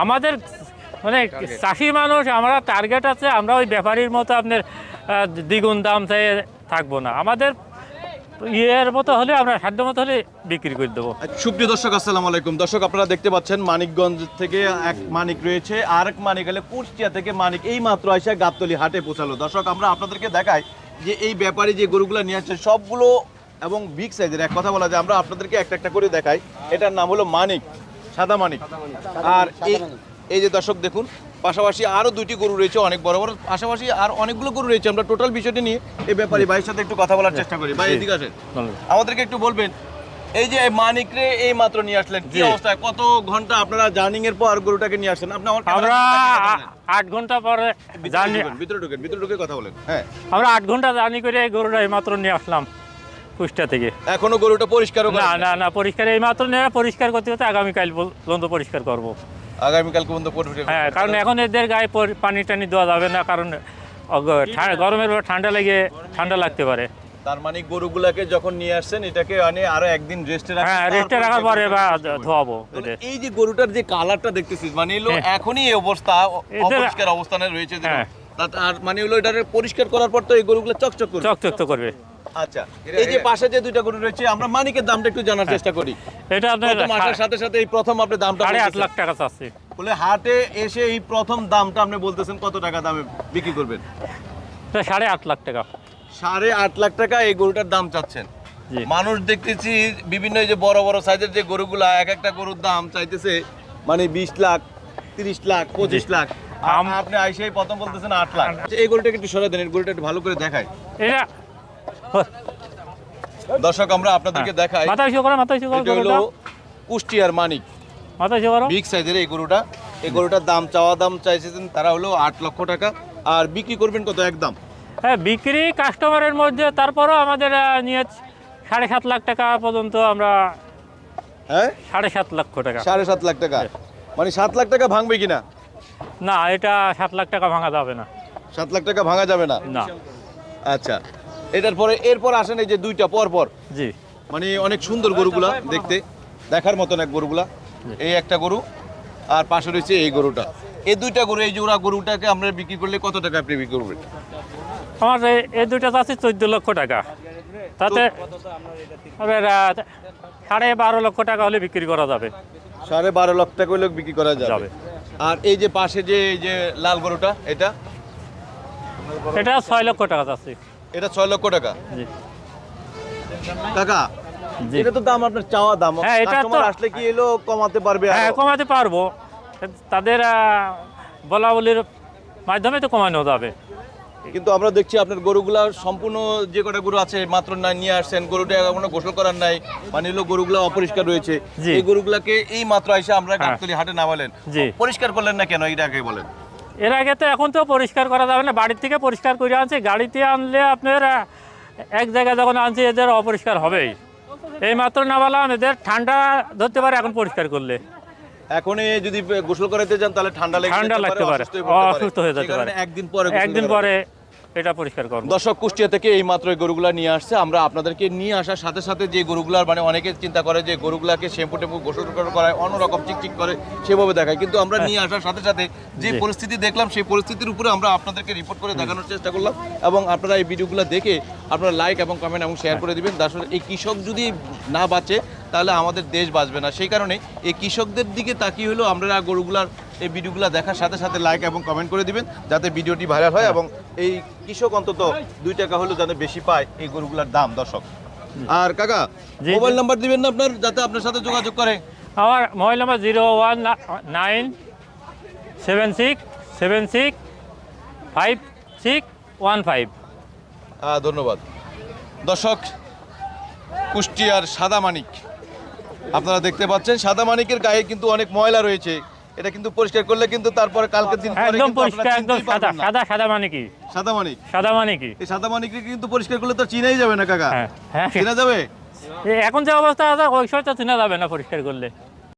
আমাদের মানে চাষি মানুষ আমরা টার্গেট আছে আমরা ওই ব্যাপারীর মতো আপনার দ্বিগুণ দাম চাই থাকব না। আমাদের ইয়ের মতো হলে আমরা সাধ্য মতো হলে বিক্রি করে দেবো। সুপ্রিয় দর্শক আসসালামু আলাইকুম। দর্শক আপনারা দেখতে পাচ্ছেন মানিকগঞ্জ থেকে এক মানিক রয়েছে আর এক মানিক হলে কুষ্টিয়া থেকে মানিক। এই মাত্র এসে গাবতলি হাটে পৌঁছালো। দর্শক আমরা আপনাদেরকে দেখাই যে এই ব্যাপারে যে গরুগুলো নিয়ে আসছে সবগুলো এবং বিগ সাইজের এক কথা বলা যায় আমরা আপনাদেরকে একটা একটা করে দেখাই। এটার নাম হলো মানিক। সাদা মানিক আর এই এই যে দর্শক দেখুন পাশাপাশি আরও দুইটি গরু রয়েছে অনেক বড় বড় পাশাপাশি আর অনেকগুলো গরু রয়েছে। আমরা টোটাল বিষয়টি নিয়ে এই ব্যাপারী ভাইয়ের সাথে একটু কথা বলার চেষ্টা করি। ভাই এদিকে আসেন। আমাদেরকে একটু বলবেন এই যে মানিক রে এই মাত্র নিয়ে আসলেন কি জি। অবস্থায়? কত ঘণ্টা আপনারা জার্নিং এর পর গরুটাকে নিয়ে আসছেন? আপনি আমার আমরা ক্যামেরার সাথে কথা আ- আট ঘণ্টা পরে জার্নি ভিতরে ঢুকেন ভিতরে ঢুকে কথা বলেন। হ্যাঁ। আমরা আট ঘণ্টা জার্নি করে এই গরুটা এই মাত্র নিয়ে আসলাম। কুষ্টা থেকে। এখনও গরুটা পরিষ্কারও না না না পরিষ্কার এই মাত্র নিয়ে পরিষ্কার করতে করতে আগামীকাল পর্যন্ত পরিষ্কার করব। আগামীকাল পর্যন্ত পরিষ্কার হ্যাঁ কারণ এখন এদের গায়ে পানি টানি দেওয়া যাবে না কারণ গরমের পর ঠান্ডা লেগে ঠান্ডা লাগতে পারে। তার মানে গরুগুলাকে যখন নিয়ে আসছেন এটাকে মানে আরও একদিন রেস্টে রাখছেন হ্যাঁ রেস্টে রাখার পরে বা ধোয়াবো এই যে গরুটার যে কালারটা দেখতেছিস মানে এলো হ্যাঁ। এখনই এই অবস্থা অপরিষ্কার অবস্থানে রয়েছে হ্যাঁ। আর মানে হলো এটা পরিষ্কার করার পর তো এই গরুগুলো চকচক করবে। চকচক তো করবে। আচ্ছা এই যে পাশে যে দুইটা গরু রয়েছে আমরা মানিকের দামটা একটু জানার হ্যাঁ। চেষ্টা করি। এটা আপনার আসার সাথে সাথে এই প্রথম আপনি দামটা সাড়ে আট লাখ টাকা চাচ্ছি। বলে হাটে এসে এই প্রথম দামটা আপনি বলতেছেন কত টাকা দামে বিক্রি করবেন? সাড়ে আট লাখ টাকা। সাড়ে আট লাখ টাকা এই গরুটার দাম চাচ্ছেন। মানুষ দেখতেছি বিভিন্ন যে বড় বড় সাইজের যে গরুগুলা এক একটা গরুর দাম চাইতেছে মানে বিশ লাখ তিরিশ লাখ পঁচিশ লাখ। আপনি আইসেই প্রথম বলতেছেন আট লাখ। এই গরুটাকে একটু সরে দেন এই গরুটা একটু ভালো করে দেখায় এটা দর্শক আমরা আপনাদেরকে দেখাই। মাথা ইস্যু করো মাথা ইস্যু করো এটা হলো। কুষ্টিয়ার মানিক। মাথা ইস্যু করো। বিগ সাইজের এই গরুটা। এই গরুটার দাম চাওয়া দাম চাইছেন তারা হলো আট লক্ষ টাকা। আর বিক্রি করবেন কত একদম? হ্যাঁ বিক্রি কাস্টমারের মধ্যে তারপরও আমাদের নিয়ে সাড়ে সাত লাখ টাকা পর্যন্ত আমরা হ্যাঁ? সাড়ে সাত লক্ষ টাকা। সাড়ে সাত লাখ টাকা। মানে সাত লাখ টাকা ভাঙবে কিনা? না এটা সাত লাখ টাকা ভাঙা যাবে না। সাত লাখ টাকা ভাঙা যাবে না? না। আচ্ছা। এটার পরে এরপর আসেন এই যে দুইটা পর পর জি। মানে অনেক সুন্দর গরুগুলা দেখতে দেখার মতন এক গরুগুলা। এই একটা গরু আর পাশে রয়েছে এই গরুটা। এই দুইটা গরু এই জোড়া গরুটাকে আমরা বিক্রি করলে কত টাকা আপনি বিক্রি করবেন? আমার এই- দুইটা চাচ্ছি চোদ্দ লক্ষ টাকা। তাতে সাড়ে বারো লক্ষ টাকা হলে বিক্রি করা যাবে। সাড়ে বারো লক্ষ টাকা হলে বিক্রি করা যাবে। আর এই যে পাশে যে এই যে লাল গরুটা এটা? এটা ছয় লক্ষ টাকা চাচ্ছি। এটা ছয় লক্ষ টাকা। জি। কাকা জি। এটা তো দাম আপনার চাওয়া দাম। হ্যাঁ, এটা তো- আসলে কি এলো কমাতে পারবে হ্যাঁ কমাতে পারব। তাদের আহ, বলা বলির মাধ্যমে তো কমানো যাবে। কিন্তু আমরা দেখছি আপনার গরুগুলা সম্পূর্ণ যে কটা গরু আছে মাত্র না নিয়ে আসছেন গরুটা এখনও গোসল করার নাই মানে হলো গরুগুলা অপরিষ্কার রয়েছে। এই গরুগুলাকে এই মাত্র এসে আমরা হ্যাঁ। গাবতলি হাটে নামালেন। পরিষ্কার করলেন না কেন এটা আগে বলেন? এর আগে তো এখন তো পরিষ্কার করা যাবে না। বাড়ির থেকে পরিষ্কার করে আনছি গাড়িতে আনলে আপনার এক জায়গায় যখন আনছি এদের অপরিষ্কার হবেই। এই মাত্র না নামালাম এদের ঠান্ডা ধরতে পারে এখন পরিষ্কার করলে। এখন এ যদি গোসল করাতে যান তাহলে ঠান্ডা ঠান্ডা লাগতে পারে, অসুস্থ হয়ে যেতে পারে। একদিন পরে একদিন পরে এটা পরিষ্কার করব। দর্শক কুষ্টিয়া থেকে এই মাত্র এই গরুগুলা নিয়ে আসছে। আমরা আপনাদেরকে নিয়ে আসার সাথে সাথে যে গরুগুলার মানে অনেকে চিন্তা করে যে গরুগুলাকে শ্যাম্পু টেম্পু গোসল করায় অন্যরকম চিকচিক করে সেভাবে দেখায়। কিন্তু আমরা নিয়ে আসার সাথে সাথে যে পরিস্থিতি দেখলাম সেই পরিস্থিতির উপরে আমরা আপনাদেরকে রিপোর্ট করে দেখানোর চেষ্টা করলাম। এবং আপনারা এই ভিডিওগুলো দেখে আপনারা লাইক এবং কমেন্ট এবং শেয়ার করে দিবেন। আসলে এই কৃষক যদি না বাঁচে তাহলে আমাদের দেশ বাঁচবে না। সেই কারণে এই কৃষকদের দিকে তাকিয়ে হলো আমরা গরুগুলার এই ভিডিওগুলো দেখার সাথে সাথে লাইক এবং কমেন্ট করে দিবেন যাতে ভিডিওটি ভাইরাল হয়। এবং এই কৃষক অন্তত দুই টাকা হলেও যাতে বেশি পায় এই গরুগুলার দাম দর্শক। আর কাকা মোবাইল নাম্বার দিবেন না আপনার যাতে আপনার সাথে যোগাযোগ করে? আমার mobile number zero one nine seven six seven six five six one five. ধন্যবাদ। দর্শক কুষ্টিয়ার সাদা মানিক। আপনারা দেখতে পাচ্ছেন সাদা মানিকের গায়ে কিন্তু অনেক ময়লা রয়েছে। এটা কিন্তু পরিষ্কার করলে কিন্তু তারপরে কালকে দিন পরে একদম পরিষ্কার একদম সাদা সাদা সাদা মানে কি? সাদা মানিক। সাদা মানে কি? এই সাদা মানিককে কিন্তু পরিষ্কার করলে তো চিনাই যাবে না কাকা। হ্যাঁ চিনা যাবে? এখন যে অবস্থা আছে ওই সময় তো চেনা যাবে না পরিষ্কার করলে।